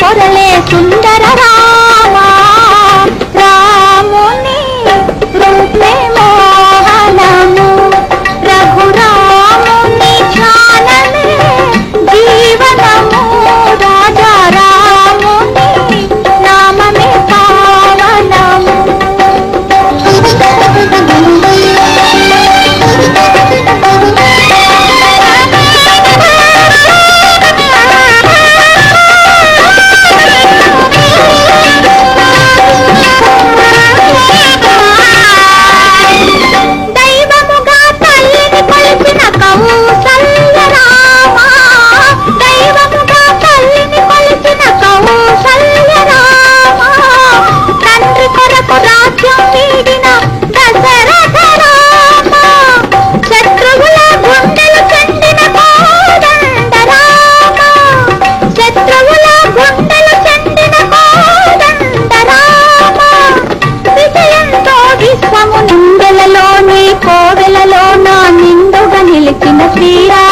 పొరలే సుందర Shri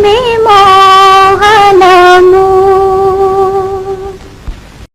में